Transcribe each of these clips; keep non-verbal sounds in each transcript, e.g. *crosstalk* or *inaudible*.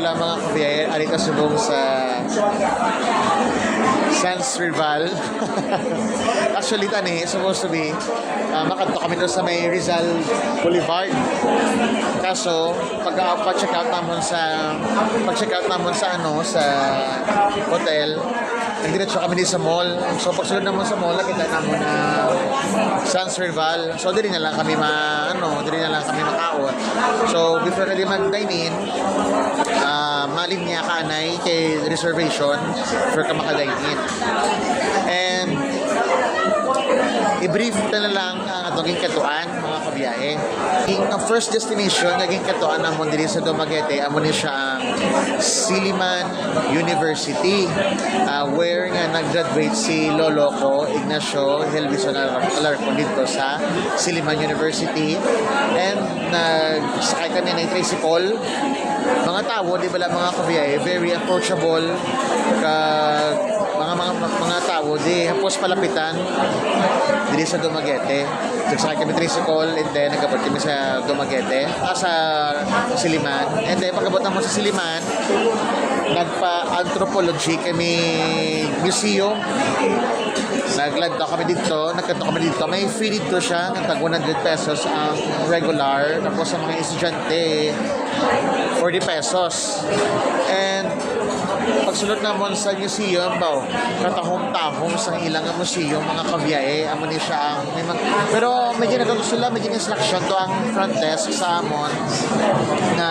Hola mga kabiyayan, arita subong sa Sans Rival. *laughs* Actually, tani, supposed to be, uh, makadto kami doon sa may Rizal Boulevard. Kaso, pag uh, pa-check out namon sa pag-check out namon sa ano sa hotel, nagdiretso kami dito sa mall. So pagsunod naman sa mall, nakita namon na Sans Rival. So dili na lang kami ma ano, dili na lang kami makaon. So before na di mag-dine in, niya kanay kay reservation for ka maka-dine in. And i-brief na lang ang atong katuan mga kabiyahe. King ang first destination naging katuan namon diri sa Dumaguete amo ni siya ang Siliman University uh, where nga nag-graduate si Lolo ko Ignacio Helvison Alarcon dito sa Siliman University. And nagsakay kami ng tricycle. Mga tao, di ba lang mga kabiyahe, very approachable, ka, mga, mga, mga tao, di hapos palapitan, dili sa Dumaguete. Nagsakay kami tricycle and then nagabot kami sa Dumaguete, ah, sa Siliman. And then pagkabot naman sa Siliman, nagpa-anthropology kami museum. Naglad kami dito, nagkanto kami dito. May free dito siya, ng tag 100 pesos ang regular. Tapos sa mga estudyante, 40 pesos. And pagsulot namon sa museum ba katahom-tahom sa ilang museum mga kabiyahe amo ni siya ang may mga, pero medyo nagagusula medyo instruction to ang front desk sa amon na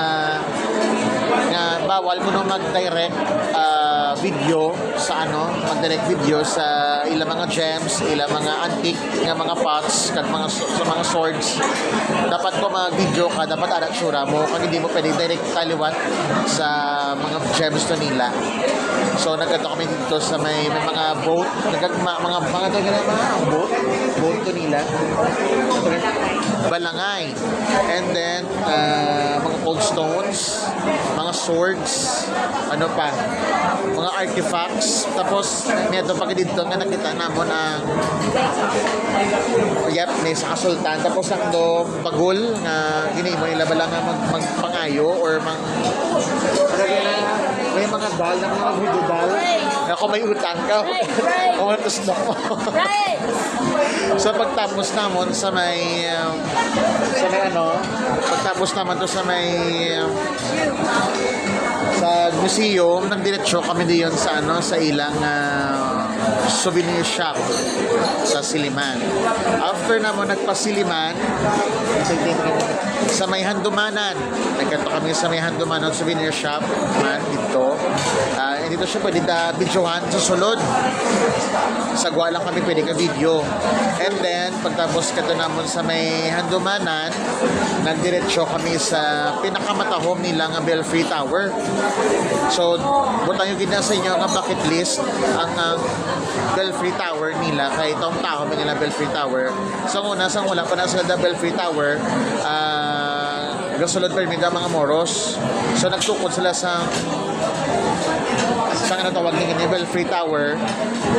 nga bawal mo nung mag-direct video sa ano mag-direct video sa ilang mga gems ilang mga antique nga mga pots kag mga sa mga swords. Dapat ko mag-video ka dapat anak sura mo. Kag hindi mo pwede direct taliwat sa mga gems to nila so nagkata kami dito sa may, may mga boat. Nagag mga mga mga mga, boat. Boat to nila. Balangay. And then ah, mga cold stones mga swords ano pa mga artifacts. Tapos may ito pag dito nga nakita namon ang yep may sa kasultan. Tapos ang do bagul nga gini mo nila bala nga mag, magpangayo or mang may mga dal na mga video dal na kung may utang ka. Kung ano gusto mo! So pagtapos namon sa may um, sa may ano, pagtapos naman to sa may um, sa museum, nagdiretso kami diyon sa ano sa ilang ah, souvenir shop sa Siliman. After naman nagpasiliman, sa may Handumanan. Nagkanto kami sa may Handumanan souvenir shop man dito. Ah, dito siya pwede na videohan sa sulod sa gwa lang kami pwede ka video. And then, pagtapos ka namon sa may handumanan, nagdiretso kami sa pinakamatahom nila nga Belfry Tower. So, butang yung gina sa inyo nga bucket list ang uh, Belfry Tower nila kay itong tao nila Belfry Tower. So, una, sa wala pa Belfry Tower, ah, gasulod pa rin mga moros. So, nagtukod sila sa sa ano tawag ni Nebel Free Tower.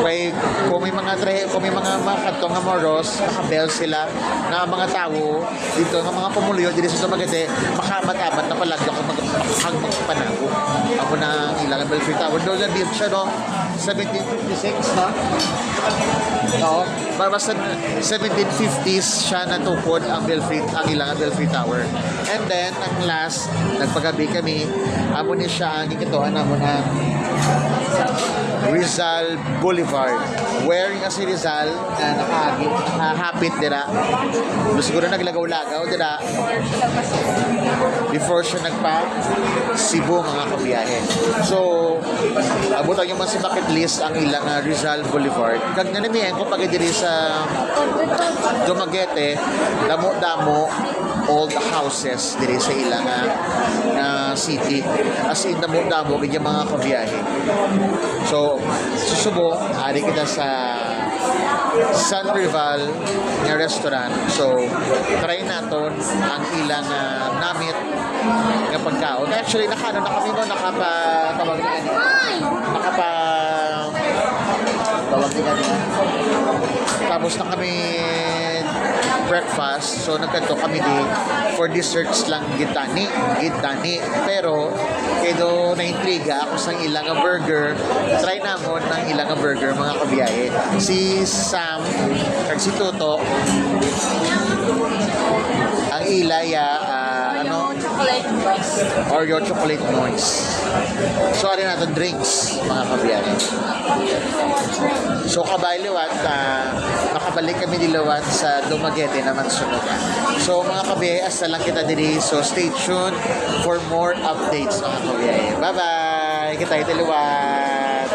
Kay kung may mga tre, kung may mga kadtong nga moros nakabel sila na mga tao dito nga mga pamulyo dito sa Dumaguete makamat-amat na palag ako mag hang magpanago. Ako na ilang Nebel Free Tower. Doon na built siya no 1756 no? Oo. Para sa 1750s siya natukod ang Belfry, ang ilang Belfry Tower. And then, ang last, nagpagabi kami, amo ni siya ang ikituan amo na Rizal Boulevard. Where nga si Rizal na nakahapit dira. Siguro naglagaw-lagaw dira before siya nagpa Cebu mga kabiyahe. So, abutan yung mga sa bucket list ang ilang uh, Rizal Boulevard. Kag nanamihan ko pag diri sa Dumaguete, damo-damo old houses diri sa ilang uh, city. As in, damo-damo ganyan mga kabiyahe. So, susubo, ari kita sa San Rival nga restaurant. So, try naton ang ilang uh, namit nga pagkaon. Actually, nakano na kami no, nakapa, tawag na ano, nakapa, tawag na ano, tapos na kami breakfast. So nagkanto kami di for desserts lang gitani, gitani. Pero kedo na intriga ako sa ilang nga burger. Try namon ng ilang nga burger mga kabiyahe. Si Sam kag si Toto ang ilaya ah, ano chocolate noise. Oreo chocolate noise. So, ano natin drinks, mga kabiyahe. So, kabay liwat, ah, makabalik kami nilawat sa Dumaguete naman sunod. ah. So, mga kabiyahe, hasta lang kita diri. So, stay tuned for more updates, mga kabiyahe. Bye-bye! Kita ito liwat!